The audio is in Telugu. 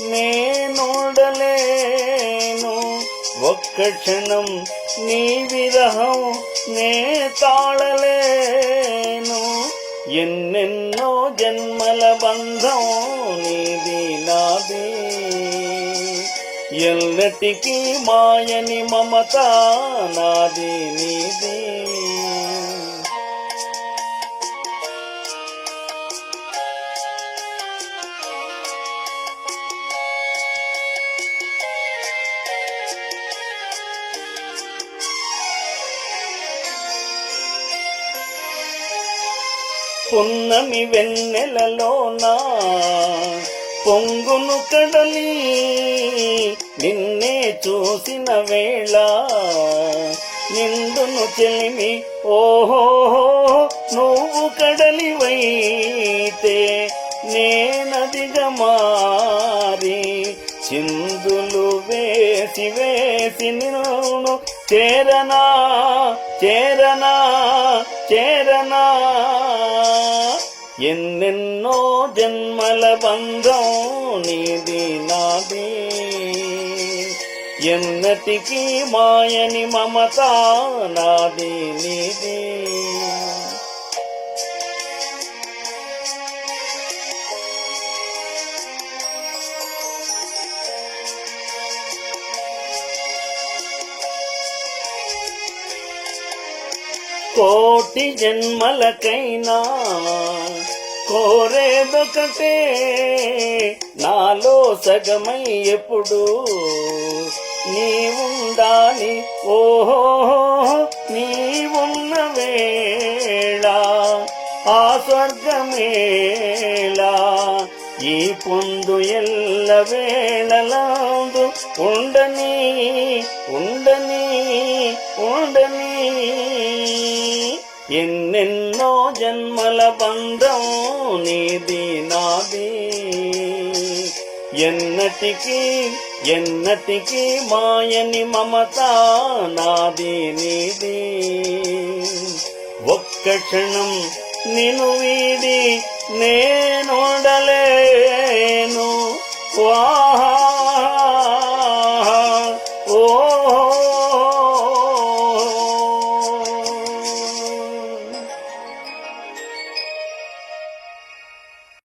నేనుండలేను. ఒక్క క్షణం నీ విరహం నే తాళలేను. ఎన్నెన్నో జన్మల బంధం నీది నాది. ఎల్లటికీ మాయని మమత నాది నీది. పున్నమి వెన్నెలలోనా పొంగును కడలి నిన్నే చూసిన వేళ నిండును చెలిమి ఓహో నువ్వు కడలివైతే నేనదిగా మారి చిందులు వేసి వేసి నిన్ను చేరనా చేరనా చేరనా. ఎన్నెన్నో జన్మల బంధం నీది నాది. ఎన్నటికీ మాయని మమత నాది నీది. కోటి జన్మలకైనా కోరేదొకటే నాలో సగమై ఎప్పుడు నీ ఉండాలి ఓహో నీ ఉన్న వేళ ఆ స్వర్గమేళా ఈ పొందు ఎల్ల వేళలాందు. ఉండని ఉండని ఉండని. ఎన్నెన్నో జన్మల బంధం నీది నాది. ఎన్నటికీ ఎన్నటికీ మాయని మమత నాది నీది. ఒక్క క్షణం నిను వీడి నేనుండలేను వాహ